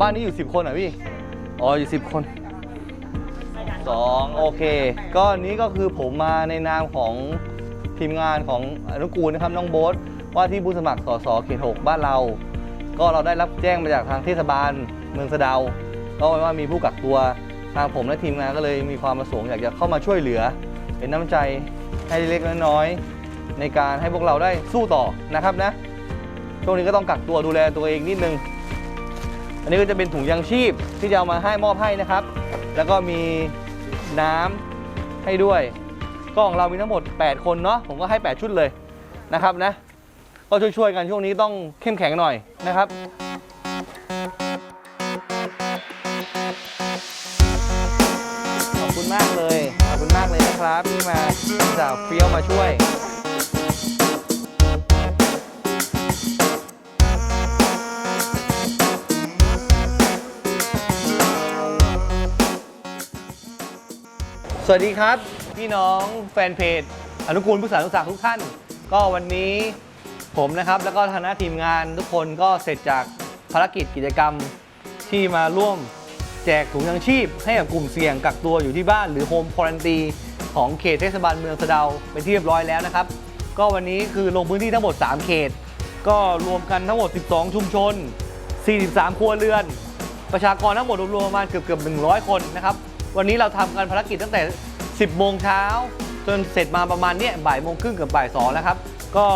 บ้านนี้อยู่ 10 คนเหรอพี่ อ๋ออยู่ 10 คนสองโอเค ก็อันนี้ก็คือผมมาในนามของทีมงานของอนุกูลนะครับน้องโบ๊ทว่าที่ผู้สมัครสสเขตหกบ้านเรา ก็เราได้รับแจ้งมาจากทางเทศบาลเมืองสะเดาก็ว่ามีผู้กักตัวทางผมและทีมงานก็เลยมีความประสงค์อยากจะเข้ามาช่วยเหลือ เป็นน้ำใจให้เล็กน้อยในการให้พวกเราได้สู้ต่อนะครับนะช่วงนี้ก็ต้องกักตัวดูแลตัวเองนิดนึง อันนี้ก็จะเป็นถุงยางชีพที่จะเอามาให้มอบให้นะครับ แล้วก็มีน้ำให้ด้วย ก็ของเรามีทั้งหมด 8 คนเนาะผมก็ให้ 8 ชุดเลยนะครับนะ ก็ช่วยๆกันช่วงนี้ต้องเข้มแข็งหน่อยนะครับขอบคุณมากเลยขอบคุณมากเลยนะครับที่มาจากเฟี้ยวมาช่วย วัสดีครับ พี่น้องแฟนเพจ อนุกูลผู้สานุสักทุกท่าน ก็วันนี้ผมนะครับ แล้วก็คณะทีมงานทุกคนก็เสร็จจากภารกิจกิจกรรมที่มาร่วมแจกถุงยังชีพ ให้กับกลุ่มเสี่ยงกักตัวอยู่ที่บ้านหรือโฮมควอนตีของเขตเทศบาลเมืองสะเดาเป็นที่เรียบร้อยแล้วนะครับ ก็วันนี้คือลงพื้นที่ทั้งหมด 3 เขต ก็รวมกันทั้งหมด 12 ชุมชน 43 ครัวเรือน ประชากรทั้งหมดรวมๆประมาณเกือบเกือบ100 คนนะครับ วันนี้เราทำกันภารกิจตั้งแต่ 10 โมงเช้า จนเสร็จมาประมาณเนี้ยบ่ายโมงครึ่งเกือบบ่ายสองแล้วครับ ก็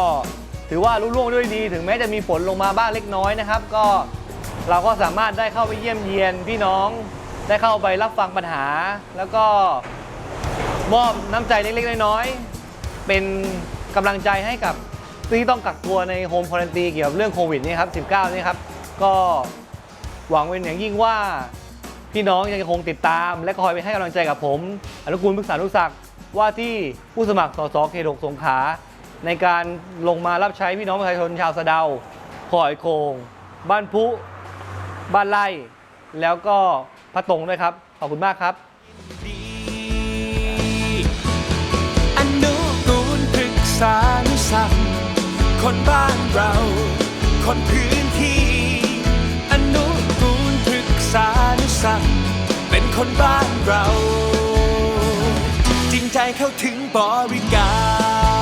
ถือว่ารุ่ล่วงด้วยดี ถึงแม้จะมีฝนลงมาบ้างเล็กน้อยนะครับ ก็เราก็สามารถได้เข้าไปเยี่ยมเยียนพี่น้องได้เข้าไปรับฟังปัญหา แล้วก็มอบน้ำใจเล็กๆ น้อยๆ เป็นกำลังใจให้กับที่ต้องกักตัวในโฮมควอนตีเกี่ยวกับเรื่องโควิดนี่ครับ 19 นี่ครับ ก็หวังเป็นอย่างยิ่งว่า พี่น้องยังคงติดตาม และคอยไปให้กำลังใจกับผม อนุกูลพึกษานุศักดิ์ว่าที่ผู้สมัครสสเขตหกสงขลาในการลงมารับใช้พี่น้องประชาชนชาวสะเดาขอยโคง บ้านพุบ้านไร่แล้วก็พระตรงด้วยครับ ขอบคุณมากครับอนุกูลปรึกษานุสังคนบ้านเรา คนพื้น คนบ้านเรา จริงใจเข้าถึงบริการ